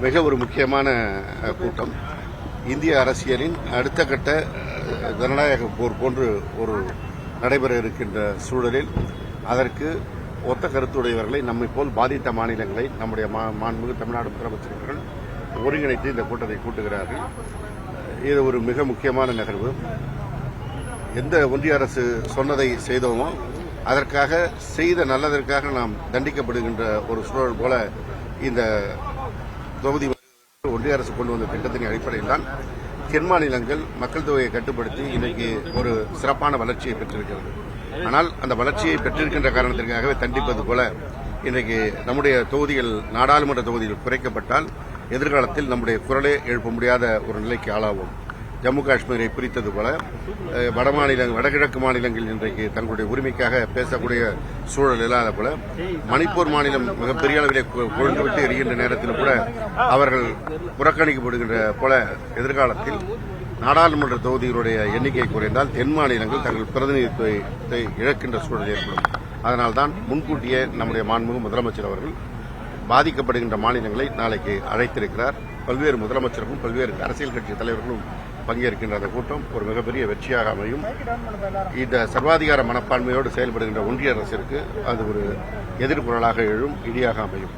மிக ஒரு முக்கியமான கூட்டம். இந்திய அரசியலின் அடுத்த கட்ட ஜனநாயக போர் போன்று ஒரு நடைபெற இருக்கின்ற சூழலில் அதற்கு ஒத்த கருத்துடையவர்களை நம்மை போல் பாதித்த மாநிலங்களை நம்முடைய மா- மாண்புமிகு தமிழ்நாடு முதலமைச்சர்கள் ஒருங்கிணைத்து இந்த கூட்டத்தை கூட்டுகிறார்கள். இது ஒரு மிக முக்கியமான நிகழ்வு. எந்த ஒன்றிய அரசு சொன்னதை செய்தோமோ அதற்காக செய்த நல்லதற்காக நாம் தண்டிக்கப்படுகின்ற ஒரு சூழல் போல இந்த தொகுதி ஒன்றிய அரசு கொண்டு வந்த திட்டத்தின் அடிப்படையில் தான் தென் மாநிலங்கள் மக்கள் தொகையை கட்டுப்படுத்தி இன்னைக்கு ஒரு சிறப்பான வளர்ச்சியை பெற்றிருக்கிறது. ஆனால் அந்த வளர்ச்சியை பெற்றிருக்கின்ற காரணத்திற்காகவே தண்டிப்பது போல இன்றைக்கு நம்முடைய தொகுதிகள் நாடாளுமன்ற தொகுதிகள் குறைக்கப்பட்டால் எதிர்காலத்தில் நம்முடைய குரலே எழுப்ப முடியாத ஒரு நிலைக்கு ஆளாவோம். ஜம்மு காஷ்மீரை பிரித்தது போல வட மாநில வடகிழக்கு மாநிலங்கள் இன்றைக்கு தங்களுடைய உரிமைக்காக பேசக்கூடிய சூழல் இல்லாத போல மணிப்பூர் மாநிலம் மிகப்பெரிய அளவிலே கொழுந்துவிட்டு விட்டு எரிகின்ற நேரத்தில் கூட அவர்கள் புறக்கணிக்கப்படுகின்ற போல எதிர்காலத்தில் நாடாளுமன்ற தொகுதிகளுடைய எண்ணிக்கை குறைந்தால் தென் மாநிலங்கள் தங்கள் பிரதிநிதித்துவத்தை இழக்கின்ற சூழல் ஏற்படும். அதனால்தான் முன்கூட்டியே நம்முடைய மாண்புமிகு முதலமைச்சர் அவர்கள் பாதிக்கப்படுகின்ற மாநிலங்களை நாளைக்கு அழைத்திருக்கிறார். பல்வேறு முதலமைச்சர்களும் பல்வேறு அரசியல் கட்சி தலைவர்களும் பங்கேற்கின்ற அந்த கூட்டம் ஒரு மிகப்பெரிய வெற்றியாக அமையும். இந்த சர்வாதிகார மனப்பான்மையோடு செயல்படுகின்ற ஒன்றிய அரசிற்கு அது ஒரு எதிர்குரலாக எழும் இடியாக அமையும்.